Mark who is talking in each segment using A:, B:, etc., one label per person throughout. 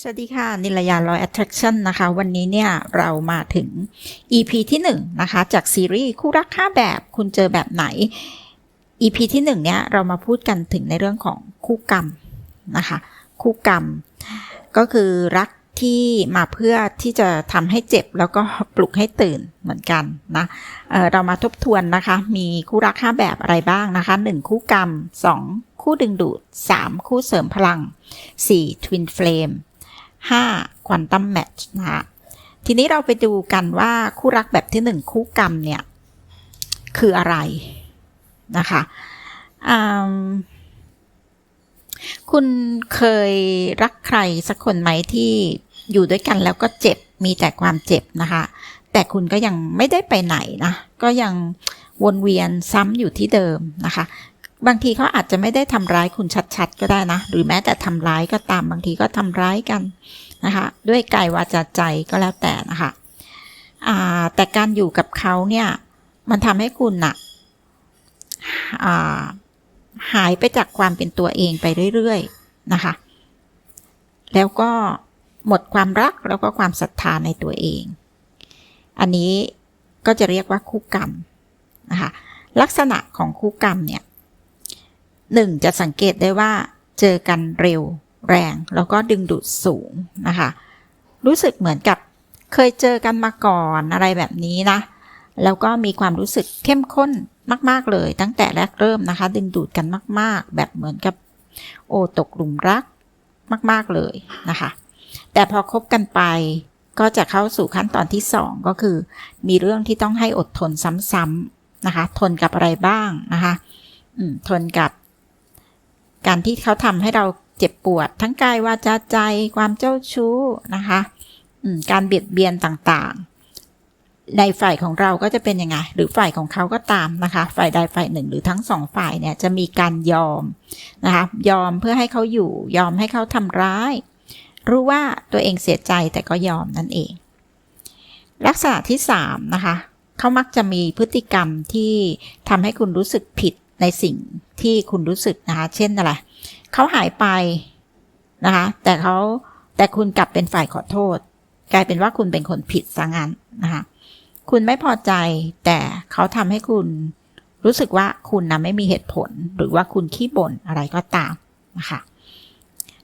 A: สวัสดีค่ะ นิลยา Law Attraction นะคะ วันนี้เนี่ย เรามาถึง EP ที่1นะคะ จากซีรีส์คู่รักค่าแบบคุณเจอแบบไหน EP ที่1เนี่ย เรามาพูดกันถึงในเรื่องของคู่กรรมนะคะ คู่กรรม ก็คือรักที่มาเพื่อที่จะทำให้เจ็บแล้วก็ปลุกให้ตื่นเหมือนกันนะเออเรามาทบทวนนะคะ มีคู่รักห้าแบบอะไรบ้างนะคะ 1 คู่กรรม 2 คู่ดึงดูด 3 คู่เสริมพลัง 4 Twin Flame 5 Quantum Match นะคะทีนี้เราไปดูกันว่าคู่รักแบบที่ 1 คู่กรรมเนี่ย คืออะไรนะคะคุณเคยรักใครสักคนไหมที่อยู่ด้วยกันแล้วก็เจ็บมีแต่ความเจ็บนะคะ แต่คุณก็ยังไม่ได้ไปไหนนะ ก็ยังวนเวียนซ้ำอยู่ที่เดิมนะคะ บางทีเขาอาจจะไม่ได้ทำร้ายคุณชัดๆ ก็ได้นะ หรือแม้แต่ทำร้ายก็ตามบางทีก็ทำร้ายกันนะคะ ด้วยกายวาจาใจก็แล้วแต่นะคะแต่การอยู่กับเขาเนี่ยมันทำให้คุณน่ะอ่าหายไปจากความเป็นตัวเองไปเรื่อยๆนะคะ แล้วก็หมดความรักแล้วก็ความศรัทธาในตัวเอง อันนี้ก็จะเรียกว่าคู่กรรมนะคะลักษณะของคู่กรรมเนี่ย หนึ่งจะสังเกตได้ว่าเจอกันเร็วแรง แล้วก็ดึงดูดสูงนะคะ รู้สึกเหมือนกับเคยเจอกันมาก่อนอะไรแบบนี้นะ แล้วก็มีความรู้สึกเข้มข้นมาก ๆ เลย ตั้งแต่แรกเริ่มนะคะ ดึงดูดกันมาก ๆ แบบเหมือนกับโอตกหลุมรักมาก ๆ เลยนะคะ แต่พอคบกันไปก็จะเข้าสู่ขั้นตอนที่สองก็คือ มีเรื่องที่ต้องให้อดทนซ้ำๆนะคะ ทนกับอะไรบ้างนะคะทนกับ การที่เขาทำให้เราเจ็บปวด ทั้งกายวาจาใจ ความเจ้าชู้นะคะการเบียดเบียนต่างๆ ในฝ่ายของเราก็จะเป็นยังไง หรือฝ่ายของเขาก็ตามนะคะ ฝ่ายใดฝ่ายหนึ่ง หรือทั้งสองฝ่ายเนี่ยจะมีการยอมนะคะยอมเพื่อให้เขาอยู่ ยอมให้เขาทำร้าย รู้ว่าตัวเองเสียใจแต่ก็ยอมนั่นเอง ลักษณะที่สามนะคะเขามักจะมีพฤติกรรมที่ทำให้คุณรู้สึกผิด ในสิ่งที่คุณรู้สึกนะคะเช่นอะไรเขาหายไปนะคะแต่เขาแต่คุณกลับเป็นฝ่ายขอโทษ กลายเป็นว่าคุณเป็นคนผิดซะงั้นนะคะคุณไม่พอใจแต่เขาทำให้คุณรู้สึกว่าคุณนะไม่มีเหตุผล หรือว่าคุณขี้บ่นอะไรก็ตามนะคะ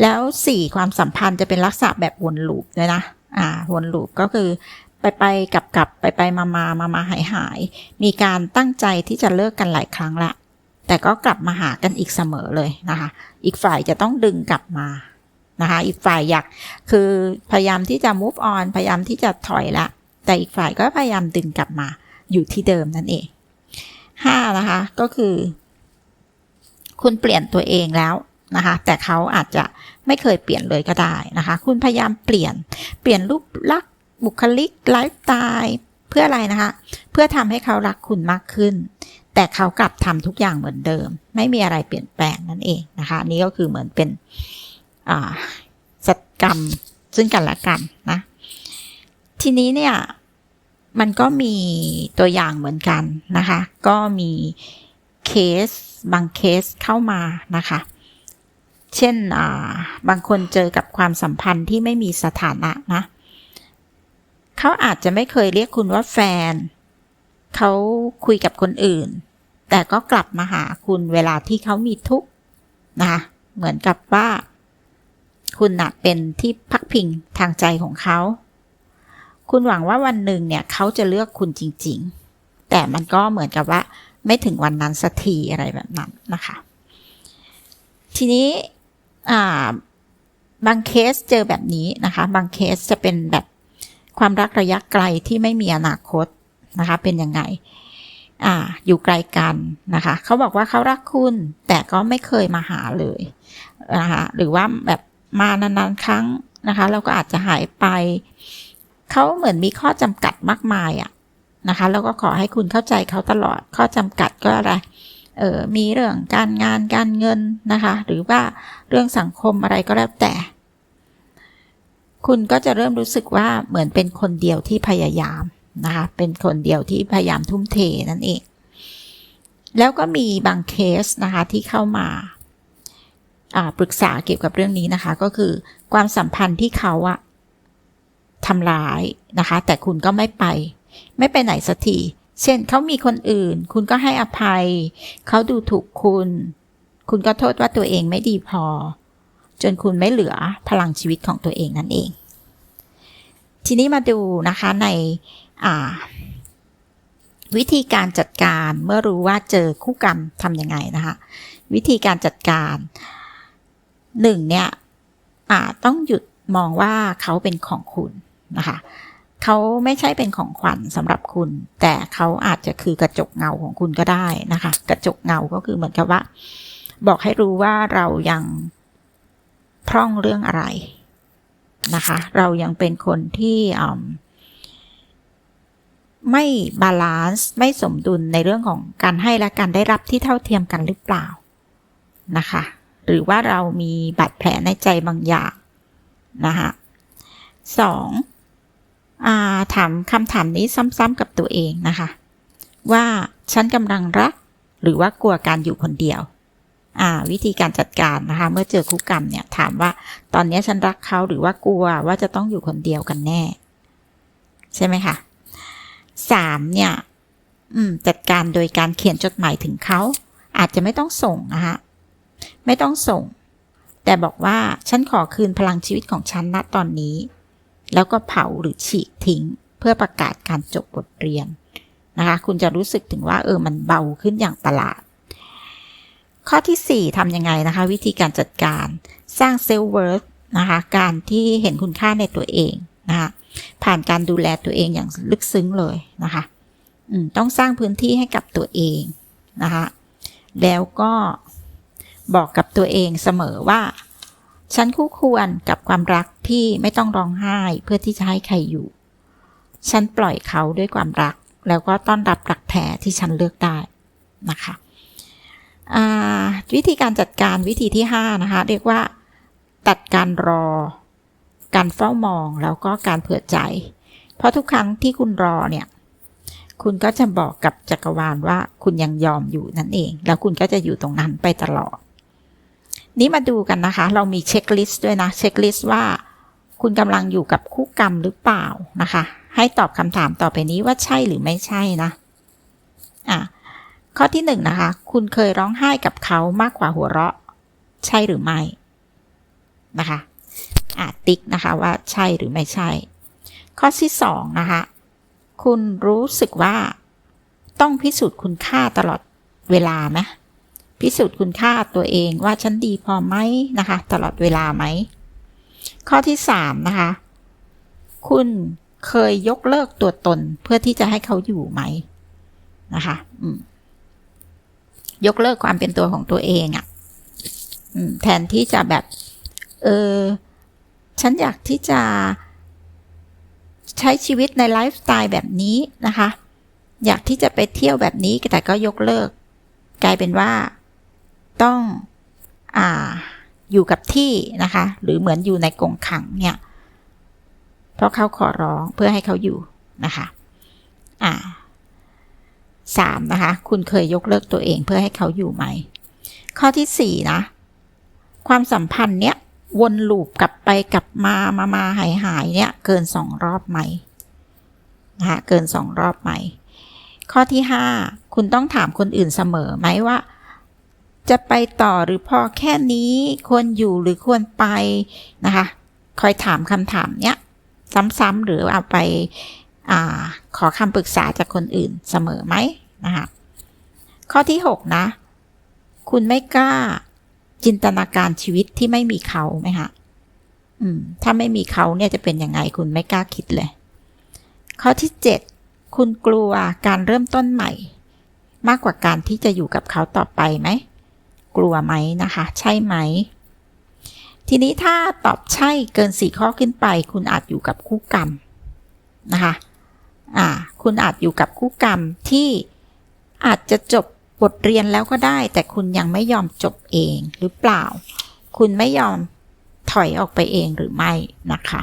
A: แล้วสี่ความสัมพันธ์จะเป็นลักษณะแบบวนลูปเลยนะอ่าวนลูปก็คือไปไปกลับกลับไปไปมามามามาหายหายมีการตั้งใจที่จะเลิกกันหลายครั้งละ แต่ก็กลับมาหากันอีกเสมอเลยนะคะ อีกฝ่ายจะต้องดึงกลับมานะคะ อีกฝ่ายอยากคือพยายามที่จะ move on พยายามที่จะถอยละ แต่อีกฝ่ายก็พยายามดึงกลับมาอยู่ที่เดิมนั่นเองห้านะคะก็คือ คุณเปลี่ยนตัวเองแล้วนะคะ แต่เขาอาจจะไม่เคยเปลี่ยนเลยก็ได้นะคะ คุณพยายามเปลี่ยนเปลี่ยนรูปลักษณ์บุคลิกไลฟ์สไตล์เพื่ออะไรนะคะ เพื่อทำให้เขารักคุณมากขึ้น แต่เขากลับทำทุกอย่างเหมือนเดิม ไม่มีอะไรเปลี่ยนแปลงนั่นเองนะคะนี่ก็คือเหมือนเป็นสัตกรรมซึ่งกันและกันนะทีนี้เนี่ยมันก็มีตัวอย่างเหมือนกันนะคะ ก็มีเคสบางเคสเข้ามานะคะ เช่นบางคนเจอกับความสัมพันธ์ที่ไม่มีสถานะนะเขาอาจจะไม่เคยเรียกคุณว่าแฟน เขาคุยกับคนอื่น แต่ก็กลับมาหาคุณเวลาที่เขามีทุกข์นะคะเหมือนกับว่า คุณนะเป็นที่พักพิงทางใจของเขา คุณหวังว่าวันหนึ่งเนี่ยเขาจะเลือกคุณจริง ๆ แต่มันก็เหมือนกับว่า ไม่ถึงวันนั้นสักทีอะไรแบบนั้นนะคะ ทีนี้บางเคสเจอแบบนี้นะคะ บางเคสจะเป็นแบบความรักระยะไกลที่ไม่มีอนาคต นะคะ เป็นยังไงอ่าอยู่ไกลกันนะคะ เขาบอกว่าเขารักคุณ แต่ก็ไม่เคยมาหาเลยนะคะหรือว่าแบบมานานๆครั้งนะคะแล้วก็อาจจะหายไปเขาเหมือนมีข้อจำกัดมากมายอะนะคะแล้วก็ขอให้คุณเข้าใจเขาตลอดข้อจำกัดก็อะไรเออมีเรื่องการงานการเงินนะคะ หรือว่าเรื่องสังคมอะไรก็แล้วแต่ คุณก็จะเริ่มรู้สึกว่าเหมือนเป็นคนเดียวที่พยายาม นะคะเป็นคนเดียวที่พยายามทุ่มเทนั่นเอง แล้วก็มีบางเคสนะคะที่เข้ามาปรึกษาเกี่ยวกับเรื่องนี้นะคะ ก็คือความสัมพันธ์ที่เขาอะทำร้ายนะคะ แต่คุณก็ไม่ไป ไม่ไปไหนสักที เช่นเขามีคนอื่น คุณก็ให้อภัย เขาดูถูกคุณ คุณก็โทษว่าตัวเองไม่ดีพอ จนคุณไม่เหลือพลังชีวิตของตัวเองนั่นเอง ทีนี้มาดูนะคะใน วิธีการจัดการเมื่อรู้ว่าเจอคู่กรรมทำยังไงนะคะวิธีการจัดการหนึ่งเนี่ยต้องหยุดมองว่าเขาเป็นของคุณนะคะเขาไม่ใช่เป็นของขวัญสำหรับคุณ แต่เขาอาจจะคือกระจกเงาของคุณก็ได้นะคะ กระจกเงาก็คือเหมือนกับว่า บอกให้รู้ว่าเรายังพร่องเรื่องอะไรนะคะ เรายังเป็นคนที่ ไม่บาลานซ์ไม่สมดุลในเรื่องของการให้และการได้รับที่เท่าเทียมกันหรือเปล่านะคะ หรือว่าเรามีบาดแผลในใจบางอย่างนะคะสองอถามคำถามนี้ซ้ำๆกับตัวเองนะคะ ว่าฉันกำลังรักหรือว่ากลัวการอยู่คนเดียววิธีการจัดการนะคะ เมื่อเจอคุกกรรมเนี่ยถามว่าตอนนี้ฉันรักเขาหรือว่ากลัวว่าจะต้องอยู่คนเดียวกันแน่ ใช่ไหมคะ สามเนี่ยจัดการโดยการเขียนจดหมายถึงเขา อาจจะไม่ต้องส่งนะคะไม่ต้องส่ง แต่บอกว่าฉันขอคืนพลังชีวิตของฉันณตอนนี้ แล้วก็เผาหรือฉีกทิ้ง เพื่อประกาศการจบบทเรียนนะคะ คุณจะรู้สึกถึงว่า เออ มันเบาขึ้นอย่างประหลาด ข้อที่ 4ทำยังไงนะคะ วิธีการจัดการ สร้างเซลล์เวิร์ธนะคะ การที่เห็นคุณค่าในตัวเองนะคะ ผ่านการดูแลตัวเองอย่างลึกซึ้งเลยนะคะต้องสร้างพื้นที่ให้กับตัวเองนะคะ แล้วก็บอกกับตัวเองเสมอว่า ฉันคู่ควรกับความรักที่ไม่ต้องร้องไห้เพื่อที่จะให้ใครอยู่ ฉันปล่อยเขาด้วยความรัก แล้วก็ต้อนรับรักแท้ที่ฉันเลือกได้นะคะวิธีการจัดการวิธีที่ 5 นะคะ เรียกว่าตัดการรอ การเฝ้ามองแล้วก็การเผื่อใจ เพราะทุกครั้งที่คุณรอเนี่ย คุณก็จะบอกกับจักรวาลว่าคุณยังยอมอยู่นั่นเอง แล้วคุณก็จะอยู่ตรงนั้นไปตลอด นี้มาดูกันนะคะ เรามีเช็คลิสต์ด้วยนะ เช็คลิสต์ว่า คุณกำลังอยู่กับคู่กรรมหรือเปล่านะคะ ให้ตอบคำถามต่อไปนี้ว่าใช่หรือไม่ใช่นะ อะข้อที่หนึ่งนะคะ คุณเคยร้องไห้กับเขามากกว่าหัวเราะ ใช่หรือไม่นะคะ อะติ๊กนะคะว่าใช่หรือไม่ใช่ ข้อที่สองนะคะ คุณรู้สึกว่าต้องพิสูจน์คุณค่าตลอดเวลาไหมพิสูจน์คุณค่าตัวเองว่าฉันดีพอไหมนะคะ ตลอดเวลาไหม ข้อที่สามนะคะ คุณเคยยกเลิกตัวตนเพื่อที่จะให้เขาอยู่ไหมนะคะยกเลิกความเป็นตัวของตัวเองอะ่ะแทนที่จะแบบ เออ ฉันอยากที่จะใช้ชีวิตในไลฟ์สไตล์แบบนี้นะคะ อยากที่จะไปเที่ยวแบบนี้แต่ก็ยกเลิก กลายเป็นว่าต้องอ่าอยู่กับที่นะคะ หรือเหมือนอยู่ในกรงขังเนี่ย เพราะเขาขอร้องเพื่อให้เขาอยู่นะคะอ่าสามนะคะ คุณเคยยกเลิกตัวเองเพื่อให้เขาอยู่ไหม ข้อที่สี่นะ ความสัมพันธ์เนี้ย วนลูปกลับไปกลับมามามาหายหายเนี่ยเกินสองรอบไหมนะคะเกินสองรอบไหม ข้อที่ห้าคุณต้องถามคนอื่นเสมอไหมว่า จะไปต่อหรือพอแค่นี้ควรอยู่หรือควรไปนะคะคอยถามคำถามเนี้ยซ้ำๆหรือเอาไปอขอคำปรึกษาจากคนอื่นเสมอไหมนะคะข้อที่ 6 นะ คุณไม่กล้า จินตนาการชีวิตที่ไม่มีเขาไหมคะอืม ถ้าไม่มีเขาเนี่ยจะเป็นยังไงคุณไม่กล้าคิดเลย ข้อที่7คุณกลัวการเริ่มต้นใหม่ มากกว่าการที่จะอยู่กับเขาต่อไปไหม กลัวไหมนะคะ ใช่ไหม ทีนี้ถ้าตอบใช่เกินสี่ข้อขึ้นไป คุณอาจอยู่กับคู่กรรมนะคะ อ่า คุณอาจอยู่กับคู่กรรมที่อาจจะจบ บทเรียนแล้วก็ได้ แต่คุณยังไม่ยอมจบเองหรือเปล่า คุณไม่ยอมถอยออกไปเองหรือไม่นะคะ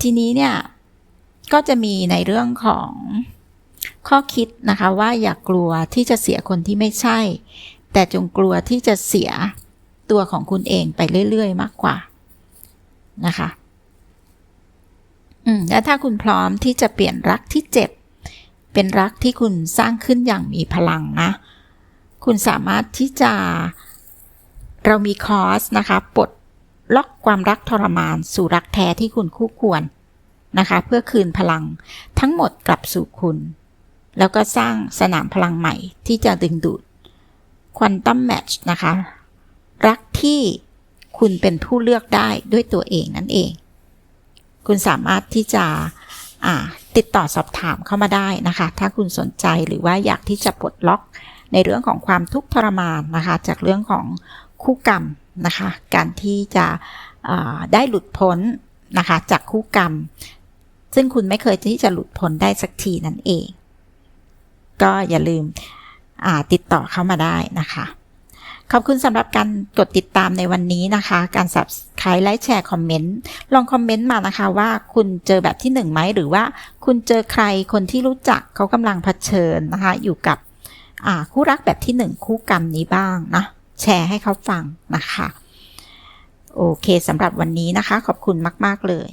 A: ทีนี้เนี่ยก็จะมีในเรื่องของข้อคิดนะคะว่าอย่ากกลัวที่จะเสียคนที่ไม่ใช่ แต่จงกลัวที่จะเสียตัวของคุณเองไปเรื่อย ๆ มากกว่านะคะ อืม แล้วถ้าคุณพร้อมที่จะเปลี่ยนรักที่เจ็บ เป็นรักที่คุณสร้างขึ้นอย่างมีพลังนะ คุณสามารถที่จะ เรามีคอร์สนะคะปลดล็อกความรักทรมานสู่รักแท้ที่คุณคู่ควรนะคะ เพื่อคืนพลังทั้งหมดกลับสู่คุณ แล้วก็สร้างสนามพลังใหม่ที่จะดึงดูดควอนตัมแมทช์นะคะ รักที่คุณเป็นผู้เลือกได้ด้วยตัวเองนั่นเอง คุณสามารถที่จะอ่า ติดต่อสอบถามเข้ามาได้นะคะ ถ้าคุณสนใจหรือว่าอยากที่จะปลดล็อกในเรื่องของความทุกข์ทรมานนะคะ จากเรื่องของคู่กรรมนะคะ การที่จะได้หลุดพ้นนะคะจากคู่กรรม ซึ่งคุณไม่เคยที่จะหลุดพ้นได้สักทีนั่นเอง ก็อย่าลืมติดต่อเข้ามาได้นะคะ ขอบคุณสำหรับการกดติดตามในวันนี้นะคะ การ subscribe ไลค์แชร์คอมเมนต์ลองคอมเมนต์มานะคะว่าคุณเจอแบบที่หนึ่งไหมหรือว่าคุณเจอใครคนที่รู้จักเขากำลังเผชิญนะคะ อยู่กับคู่รักแบบที่หนึ่งคู่กรรมนี้บ้างนะแชร์ให้เขาฟังนะคะ โอเคสำหรับวันนี้นะคะ ขอบคุณมาก ๆ เลย